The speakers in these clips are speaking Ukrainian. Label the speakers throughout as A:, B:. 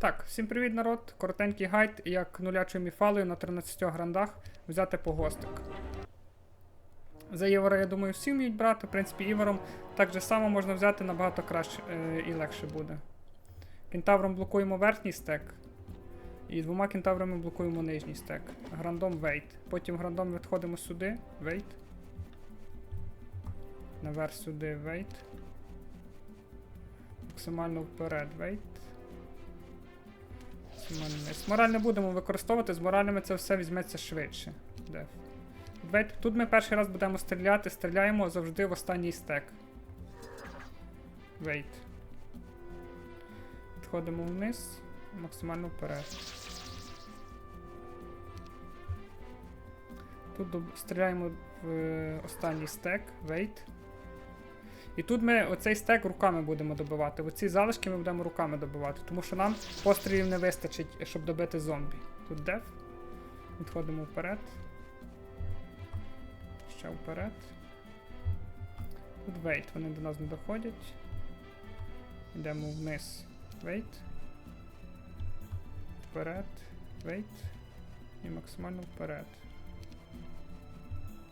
A: Так, всім привіт, народ. Коротенький гайд, як нулячою міфалою на 13 грандах взяти погостик. За Івора, я думаю, всі вміють брати. В принципі, Івором так же само можна взяти набагато краще е, і легше буде. Кентавром блокуємо верхній стек. І двома кентаврами блокуємо нижній стек. Грандом вейт. Потім грандом відходимо сюди. Вейт. Наверх сюди вейт. Максимально вперед вейт. Максимально. Мораль не будемо використовувати, з моралями це все візьметься швидше. Тут ми перший раз будемо стріляти, стріляємо завжди в останній стек. Вейт. Відходимо вниз, максимально вперед. Тут стріляємо в е, останній стек, вейт. І тут ми оцей стек руками будемо добивати. Оці залишки ми будемо руками добивати, тому що нам пострілів не вистачить, щоб добити зомбі. Тут деф. Відходимо вперед. Ще вперед. Тут вейт, вони до нас не доходять. Йдемо вниз. Вейт. Вперед. Вейт. І максимально вперед.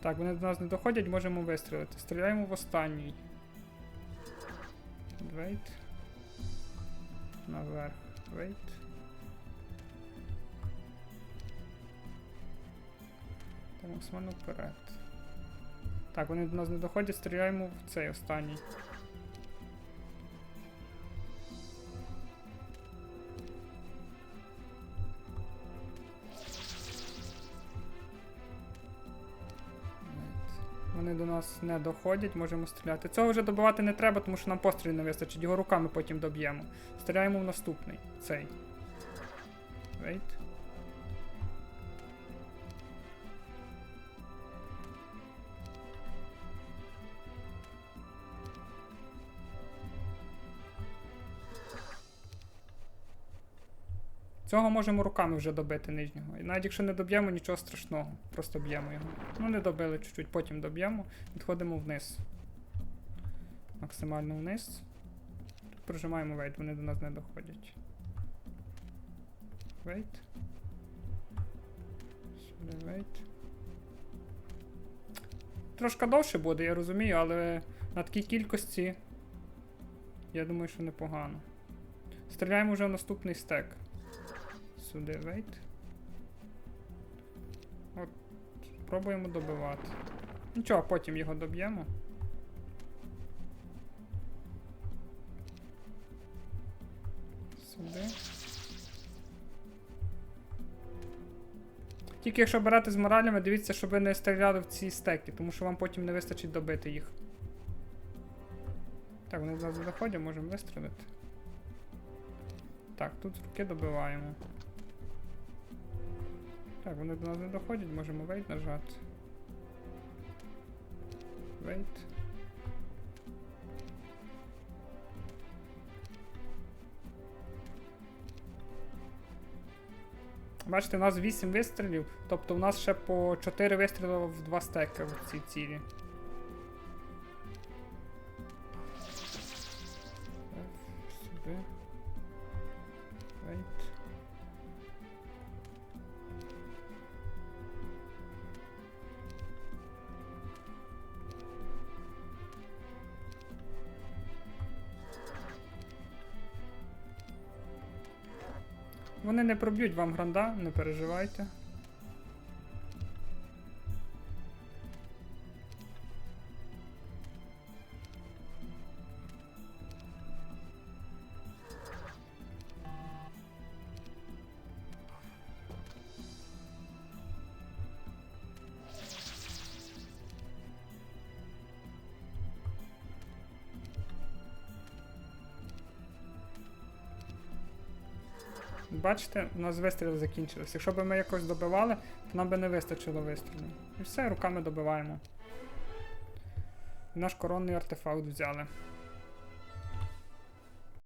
A: Так, вони до нас не доходять, можемо вистрілити. Стріляємо в останній. Вейт. Наверх. Wait. Та максимально вперед. Так, вони до нас не доходять, стріляємо в цей останній. До нас не доходять, можемо стріляти. Цього вже добивати не треба, тому що нам пострілів не вистачить, його руками потім доб'ємо. Стріляємо в наступний. Цей. Вейт. Цього можемо руками вже добити нижнього. І навіть якщо не доб'ємо, нічого страшного. Просто б'ємо його. Ну не добили чуть-чуть, потім доб'ємо. Відходимо вниз. Максимально вниз. Тут прожимаємо вейт, вони до нас не доходять. Вейт. Сюди вейт. Трошки довше буде, я розумію, але на такій кількості. Я думаю, що непогано. Стріляємо вже в наступний стек. Сюди вейт. От. Пробуємо добивати. Нічого, потім його доб'ємо. Сюди. Тільки якщо берете з моралями, дивіться, щоб ви не стріляли в ці стеки, тому що вам потім не вистачить добити їх. Так, вони зараз доходять, можемо вистрілити. Так, тут руки добиваємо. Так, вони до нас не доходять, можемо вейт нажати. Вейт. Бачите, у нас 8 вистрілів, тобто у нас ще по 4 вистріли в 2 стеки в цій цілі. Сюди. Вони не проб'ють вам гранда, не переживайте. Бачите, у нас вистріли закінчилися. Якщо б ми якось добивали, то нам би не вистачило вистрілів. І все, руками добиваємо. Наш коронний артефакт взяли.